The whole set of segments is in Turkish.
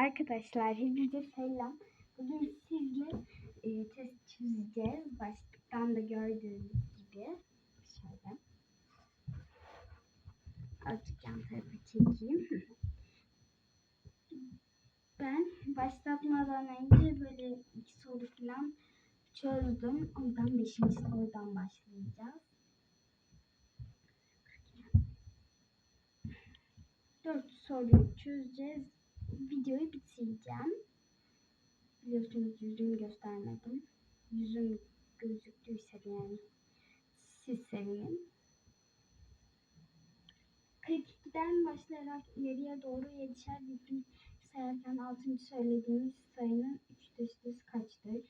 Arkadaşlar hepinize selam. Bugün sizle e, test çözeceğiz. Başlıktan da gördüğünüz gibi. Şöyle. Azıcık yan tarafa çekeyim. Ben başlatmadan önce böyle iki soru falan çözdüm. O yüzden beşinci sorudan başlayacağız. Dört soruyu çözeceğiz. Videoyu bitireceğim. Biliyorsunuz yüzümü göstermedim. Yüzüm gözüktüyse yani siz sevinin. 42'den başlayarak ileriye doğru yetişer bütün sayarken 6. söylediğimiz sayının 3 dışlısı kaçtır?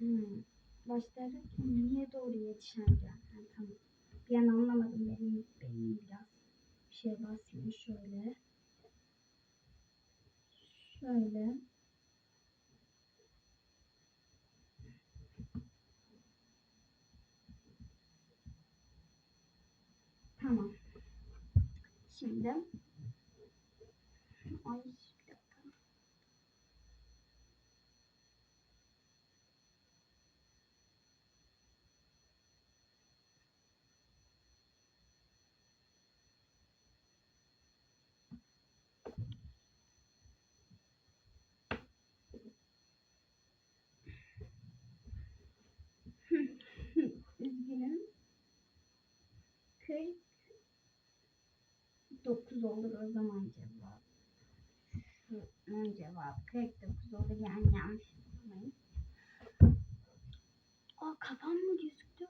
Hmm. Başlayarak ileriye doğru yetişen. Ha, tamam. Bir an anlamadım benim benim biraz bir şey basayım şöyle. Şöyle. Tamam. Şimdi ay 49 olur o zaman cevap. Şunun cevabı 49 olur yani yanlış yapmayın. Aa kafam mı gözüktü?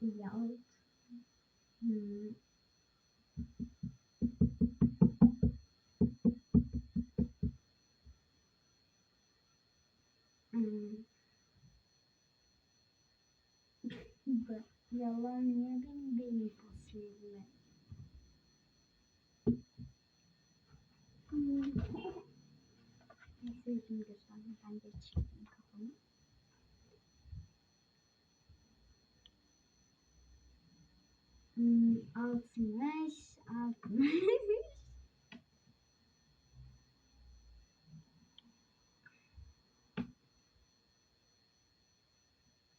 Ya. Hmm. Yalan benim pasifime. Hmm. Neyse yüzümü göstermeden geçeyim kafamı. Hmm, altmış, altmış.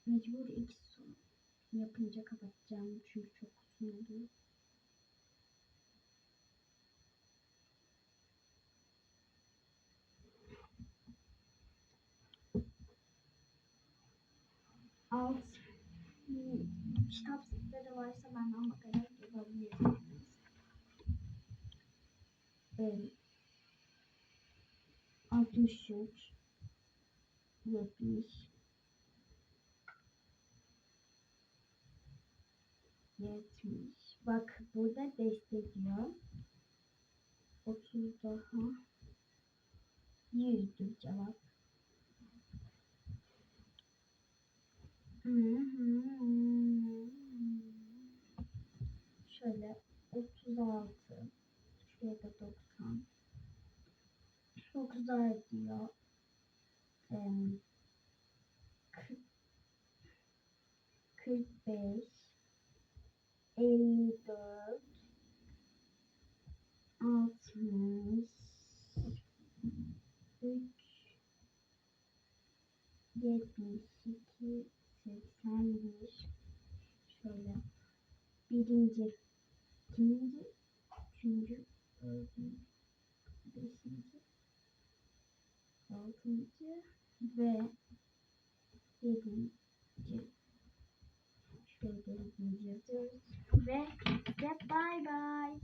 Mecbur iki yapınca kapatacağım çünkü çok uzun oluyor. Alt hmm, kitap sitleri varsa benden bakarak yapabilirsiniz. Evet. 63 70 70 Bak burada destekliyor. 30 daha 100'dür cevap. Şöyle 36 şuraya da 90 9'ar diyor. 40 45 54 60 3 72 81 şöyle birinci ikinci üçüncü dördüncü beşinci altıncı ve yedinci ve ve bye bye